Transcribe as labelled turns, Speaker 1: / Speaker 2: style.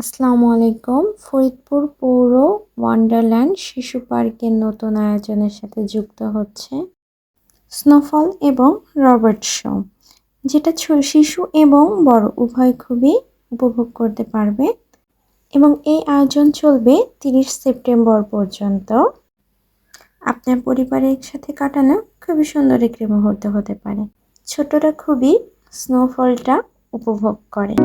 Speaker 1: আসসালামু আলাইকুম। ফরিদপুর পৌর ওয়ান্ডারল্যান্ড শিশু পার্কের নতুন আয়োজনের সাথে যুক্ত হচ্ছে স্নোফল এবং রবার্ট শো, যেটা শিশু এবং বড় উভয় খুবই উপভোগ করতে পারবে এবং এই আয়োজন চলবে তিরিশ সেপ্টেম্বর পর্যন্ত। আপনার পরিবারের সাথে কাটানো খুবই সুন্দর একটি মুহূর্ত হতে পারে। ছোটরা খুবই স্নোফলটা উপভোগ করে।